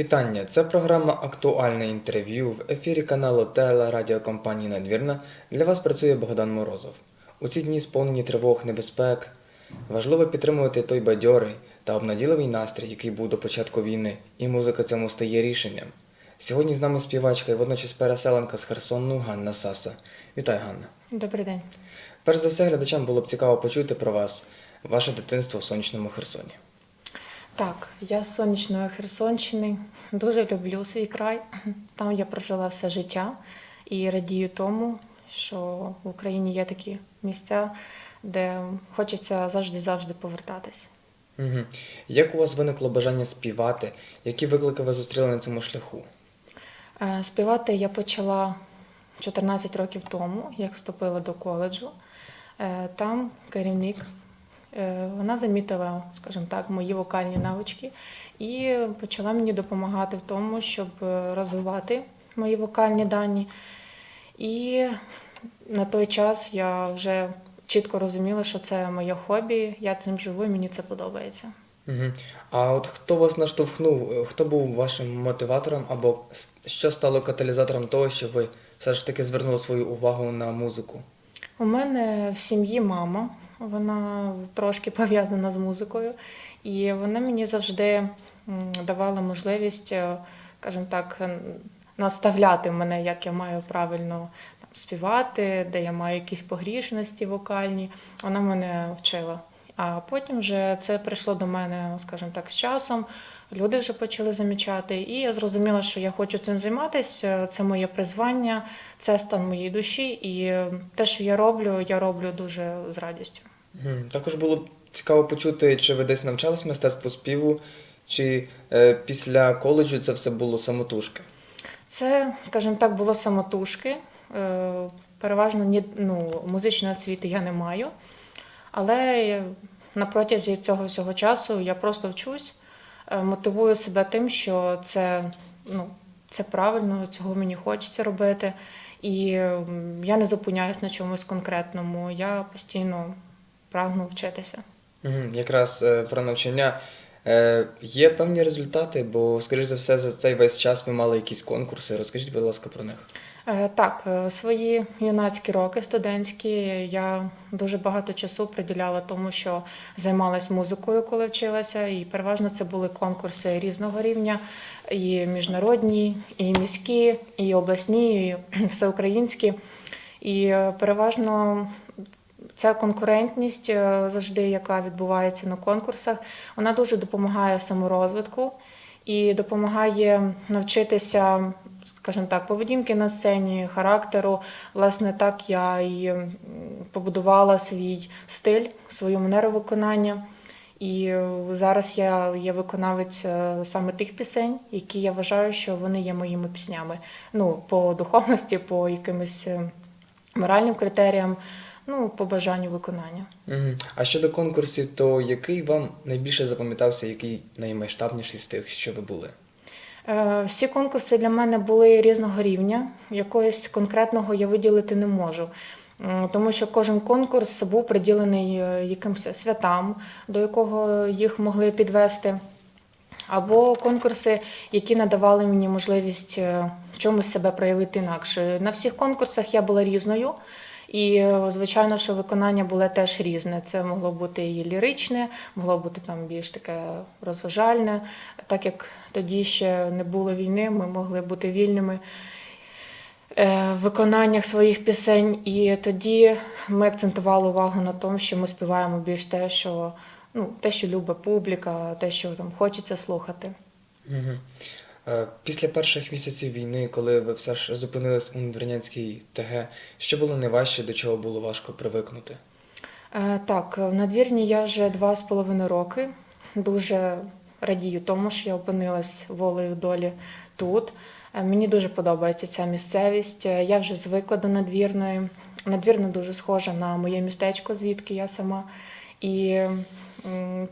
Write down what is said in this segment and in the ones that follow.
Вітання! Це програма Актуальне інтерв'ю в ефірі каналу телерадіокомпанії Надвірна. Для вас працює Богдан Морозов. У ці дні сповнені тривог, небезпек. Важливо підтримувати той бадьорий та обнаділивий настрій, який був до початку війни, і музика цьому стає рішенням. Сьогодні з нами співачка і водночас переселенка з Херсону Ганна Саса. Вітаю, Ганна! Добрий день. Перш за все, глядачам було б цікаво почути про вас, ваше дитинство в сонячному Херсоні. Так, я з сонячної Херсонщини. Дуже люблю свій край. Там я прожила все життя і радію тому, що в Україні є такі місця, де хочеться завжди-завжди повертатись. Угу. Як у вас виникло бажання співати? Які виклики ви зустріли на цьому шляху? Е, Співати я почала 14 років тому, як вступила до коледжу. Е, Там керівник, вона замітила, скажімо так, мої вокальні навички і почала мені допомагати в тому, щоб е, розвивати мої вокальні дані. І на той час я вже чітко розуміла, що це моє хобі, я цим живу і мені це подобається. Угу. А от хто вас наштовхнув? Е, Хто був вашим мотиватором або що стало каталізатором того, що ви все ж таки звернули свою увагу на музику? У мене в сім'ї мама, вона трошки пов'язана з музикою, і вона мені завжди давала можливість, е, скажімо так, наставляти мене, як я маю правильно там, співати, де я маю якісь погрішності вокальні. Вона мене вчила. А потім вже це прийшло до мене, скажімо так, з часом. Люди вже почали замічати, і я зрозуміла, що я хочу цим займатися. Це моє призвання, це стан моєї душі, і те, що я роблю, я роблю дуже з радістю. Також було б цікаво почути, чи ви десь навчались мистецтву співу, чи е, після коледжу це все було самотужки? Це, скажімо так, було самотужки. Е, Переважно ні, ну, музичної освіти я не маю, але е, на протязі цього всього часу я просто вчусь, е, мотивую себе тим, що це, ну, це правильно, цього мені хочеться робити. І я не зупиняюсь на чомусь конкретному, я постійно прагну вчитися. Угу. Якраз е, про навчання. Е, є певні результати, бо, скоріш за все, за цей весь час ви мали якісь конкурси. Розкажіть, будь ласка, про них. Е, Так, свої юнацькі роки студентські я дуже багато часу приділяла тому, що займалась музикою, коли вчилася, і переважно це були конкурси різного рівня, і міжнародні, і міські, і обласні, і всеукраїнські. І переважно ця конкурентність е, завжди, яка відбувається на конкурсах, вона дуже допомагає саморозвитку і допомагає навчитися, скажімо так, поведінки на сцені, характеру. Власне, так я і побудувала свій стиль, свою манеру виконання. І е, зараз я є виконавець е, саме тих пісень, які я вважаю, що вони є моїми піснями. Ну, по духовності, по якимось моральним критеріям, ну, по бажанню виконання. Угу. А щодо конкурсів, то який вам найбільше запам'ятався, який наймасштабніший з тих, що ви були? Е, Всі конкурси для мене були різного рівня. Якогось конкретного я виділити не можу. Тому що кожен конкурс був приділений е, якимось святам, до якого їх могли підвести. Або конкурси, які надавали мені можливість е, чомусь себе проявити інакше. На всіх конкурсах я була різною, і е, звичайно, що виконання було теж різне. Це могло бути і ліричне, могло бути там більш таке розважальне. Так як тоді ще не було війни, ми могли бути вільними е, в виконаннях своїх пісень. І тоді ми акцентували увагу на тому, що ми співаємо більш те, що ну, те, що любить публіка, те, що там хочеться слухати. Угу. Е, після перших місяців війни, коли ви все ж зупинились у Надвірнянській ТГ, що було найважче, до чого було важко привикнути? Е, Так, в надвірні я вже два з половиною роки. Дуже радію тому, що я опинилась волею долі тут. Е, Мені дуже подобається ця місцевість. Я вже звикла до надвірної. Надвірна дуже схожа на моє містечко, звідки я сама. І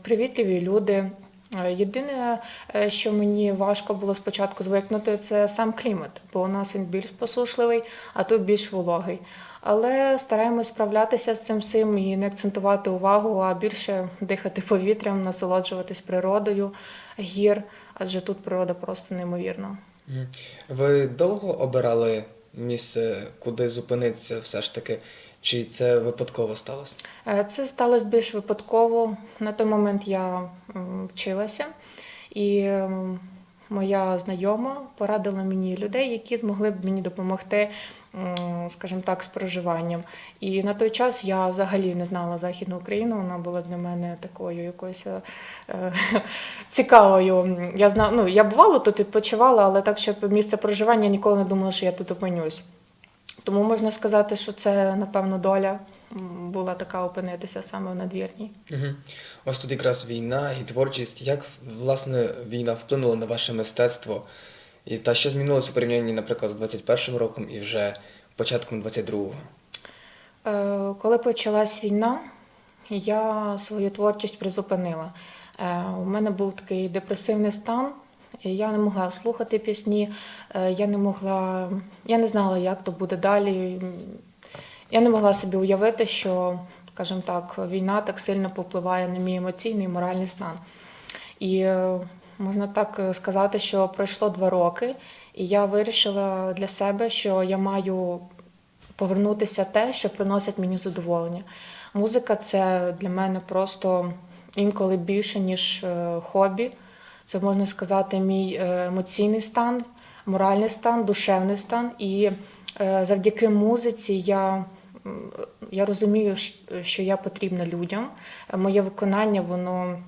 привітливі люди. Е, Єдине, е, що мені важко було спочатку звикнути, це сам клімат, бо у нас він більш посушливий, а тут більш вологий. Але стараємось справлятися з цим всім і не акцентувати увагу, а більше дихати повітрям, насолоджуватись природою гір. адже тут природа просто неймовірна. Ви довго обирали місце, куди зупинитися все ж таки? Чи це випадково сталося? Е, Це сталося більш випадково. На той момент я вчилася, і моя знайома порадила мені людей, які змогли б мені допомогти, скажімо так, з проживанням. І на той час я взагалі не знала Західну Україну. Вона була для мене такою якоюсь е, цікавою. Я знала, ну я бувала тут відпочивала, але так, щоб місце проживання ніколи не думала, що я тут опинюсь. Тому можна сказати, що це, напевно, доля була така опинитися саме в надвірній. Угу. Ось тут якраз війна і творчість. Як власне війна вплинула на ваше мистецтво? І та що змінилось у порівнянні, наприклад, з 21 роком і вже початком 22-го? Е, Коли почалась війна, я свою творчість призупинила. Е, У мене був такий депресивний стан. І Я не могла слухати пісні, е, я не могла, я не знала, як то буде далі. Я не могла собі уявити, що, скажімо так, війна так сильно попливає на мій емоційний і моральний стан. І е, можна так е, сказати, що пройшло два роки, і я вирішила для себе, що я маю повернутися те, що приносить мені задоволення. Музика це для мене просто інколи більше, ніж е, хобі. Це можна сказати, мій е, емоційний стан, моральний стан, душевний стан. І е, завдяки музиці я, я розумію, що я потрібна людям. Моє виконання, воно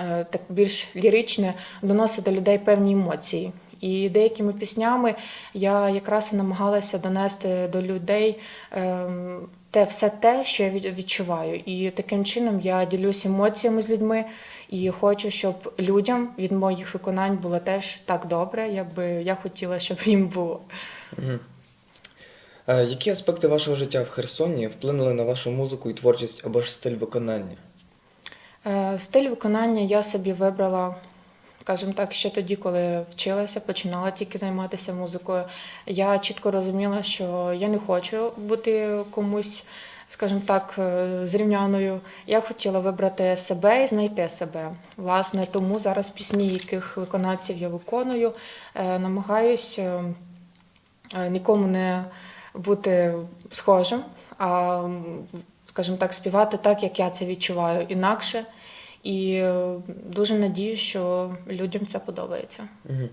е, так більш ліричне, доносить до людей певні емоції. І деякими піснями я якраз намагалася донести до людей ем, те, все те, що я відчуваю. І таким чином я ділюсь емоціями з людьми і хочу, щоб людям від моїх виконань було теж так добре, як би я хотіла, щоб їм було. Угу. Е, які аспекти вашого життя в Херсоні вплинули на вашу музику і творчість або ж стиль виконання? Е, Стиль виконання я собі вибрала, скажімо так, ще тоді, коли вчилася, починала тільки займатися музикою. Я чітко розуміла, що я не хочу бути комусь, скажімо так, е, зрівняною. Я хотіла вибрати себе і знайти себе. Власне, тому зараз пісні, яких виконавців я виконую, е, намагаюсь е, нікому не бути схожим, а, скажімо так, співати так, як я це відчуваю, інакше. І дуже надію, що людям це подобається. Угу.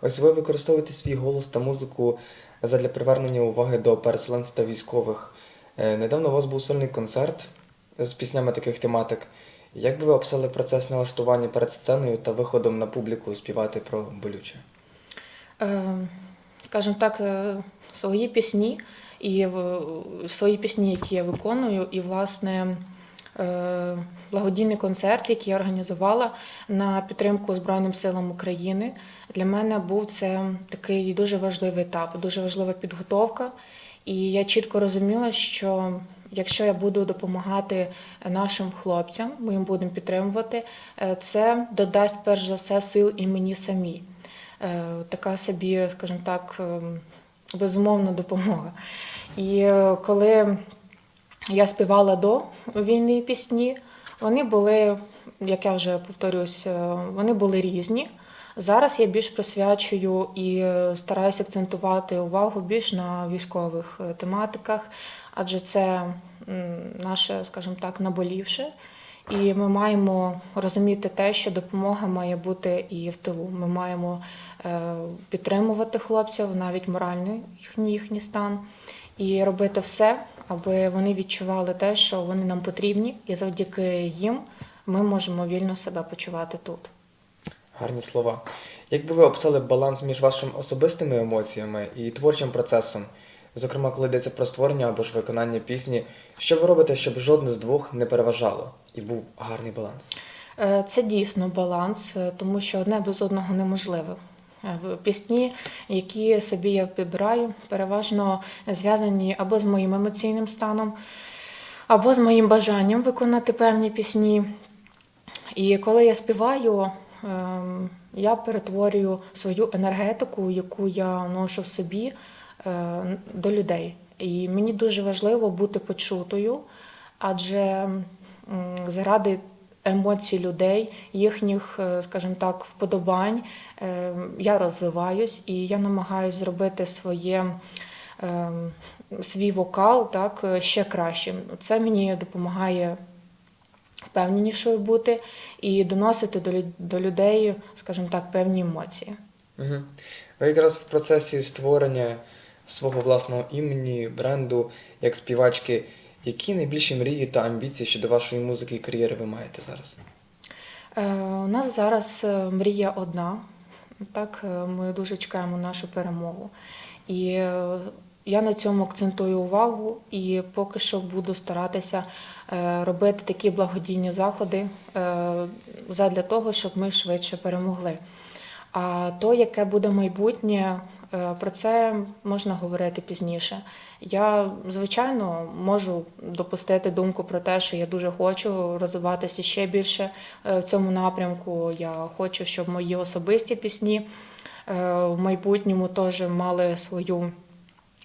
Ось ви використовуєте свій голос та музику задля привернення уваги до переселенців та військових. Е, Недавно у вас був сольний концерт з піснями таких тематик. Як би ви описали процес налаштування перед сценою та виходом на публіку співати про болюче? Е, Скажімо так, е, свої пісні і свої пісні, які я виконую, і власне благодійний концерт, який я організувала на підтримку Збройним силам України. Для мене був це такий дуже важливий етап, дуже важлива підготовка. І я чітко розуміла, що якщо я буду допомагати нашим хлопцям, ми їм будемо підтримувати, е, це додасть перш за все сил і мені самій. Е, Така собі, скажімо так, ем, безумовна допомога. І е, коли я співала до війни пісні, вони були, як я вже повторюсь, е, вони були різні. Зараз я більш присвячую і стараюся акцентувати увагу більш на військових е, тематиках, адже це наше, скажімо так, наболівше. І ми маємо розуміти те, що допомога має бути і в тилу. Ми маємо е, підтримувати хлопців, навіть моральний їхній стан, і робити все, аби вони відчували те, що вони нам потрібні, і завдяки їм ми можемо вільно себе почувати тут. Гарні слова. Як би ви описали баланс між вашими особистими емоціями і творчим процесом? Зокрема, коли йдеться про створення або ж виконання пісні, що ви робите, щоб жодне з двох не переважало і був гарний баланс? Е, Це дійсно баланс, е, тому що одне без одного неможливе. Пісні, які собі я підбираю, переважно зв'язані або з моїм емоційним станом, або з моїм бажанням виконати певні пісні. І коли я співаю, ем, я перетворюю свою енергетику, яку я ношу в собі, е, до людей. І мені дуже важливо бути почутою, адже заради емоцій людей, їхніх, е, скажімо так, вподобань. Е, Я розвиваюсь і я намагаюся зробити своє. е, Свій вокал так е, ще кращим. Це мені допомагає впевненішою бути і доносити до, людей, скажімо так, певні емоції. Ви якраз в процесі створення свого власного імені, бренду, як співачки, які найбільші мрії та амбіції щодо вашої музики і кар'єри ви маєте зараз? Е, У нас зараз е, мрія одна. Так, е, ми дуже чекаємо нашу перемогу. І е, я на цьому акцентую увагу і поки що буду старатися робити такі благодійні заходи задля того, щоб ми швидше перемогли. А то, яке буде майбутнє, про це можна говорити пізніше. Я, звичайно, можу допустити думку про те, що я дуже хочу розвиватися ще більше е, в цьому напрямку. Я хочу, щоб мої особисті пісні е, в майбутньому теж мали свою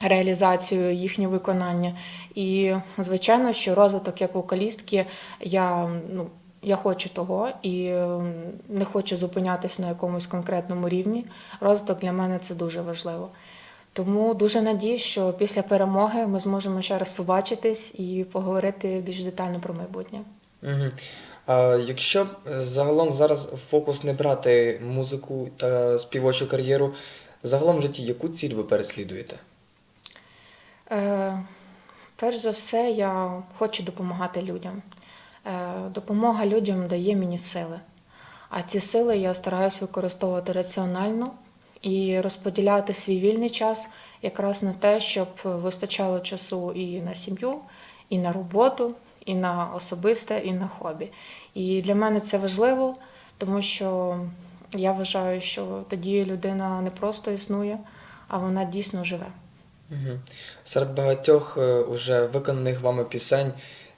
реалізацію, їхнє виконання. І, звичайно, що розвиток як вокалістки я, ну, я хочу того і е, не хочу зупинятися на якомусь конкретному рівні. Розвиток для мене це дуже важливо. Тому дуже надіюсь, що після перемоги ми зможемо ще раз побачитись і поговорити більш детально про майбутнє. Угу. А якщо е, загалом зараз фокус не брати музику та співочу кар'єру, загалом в житті яку ціль ви переслідуєте? Е, перш за все, я хочу допомагати людям. Е, допомога людям дає мені сили. А ці сили я стараюся використовувати раціонально і розподіляти свій вільний час якраз на те, щоб вистачало часу і на сім'ю, і на роботу, і на особисте, і на хобі. І для мене це важливо, тому що я вважаю, що тоді людина не просто існує, а вона дійсно живе. Серед багатьох е, уже виконаних вами пісень,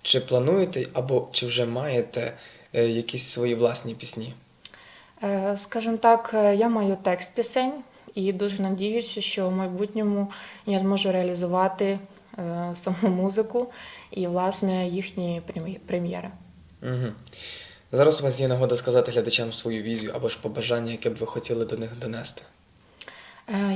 чи плануєте або чи вже маєте е, якісь свої власні пісні? Е, Скажімо так, е, я маю текст пісень і дуже надіюся, що в майбутньому я зможу реалізувати саму музику і, власне, їхні прем'єри. Угу. Зараз у вас є нагода сказати глядачам свою візію або ж побажання, яке б ви хотіли до них донести.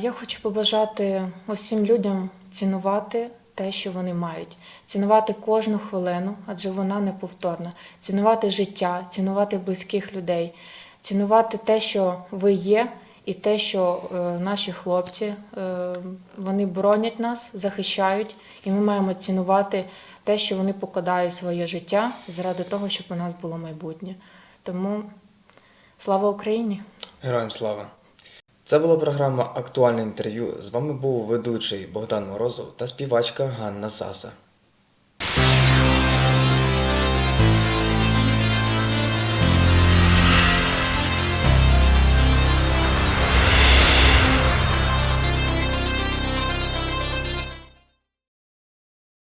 Я хочу побажати усім людям цінувати те, що вони мають, цінувати кожну хвилину, адже вона неповторна, цінувати життя, цінувати близьких людей, цінувати те, що ви є, і те, що е, наші хлопці е, вони боронять нас, захищають, і ми маємо цінувати те, що вони покладають своє життя заради того, щоб у нас було майбутнє. Тому слава Україні! Героям слава! Це була програма Актуальне інтерв'ю. З вами був ведучий Богдан Морозов та співачка Ганна Саса.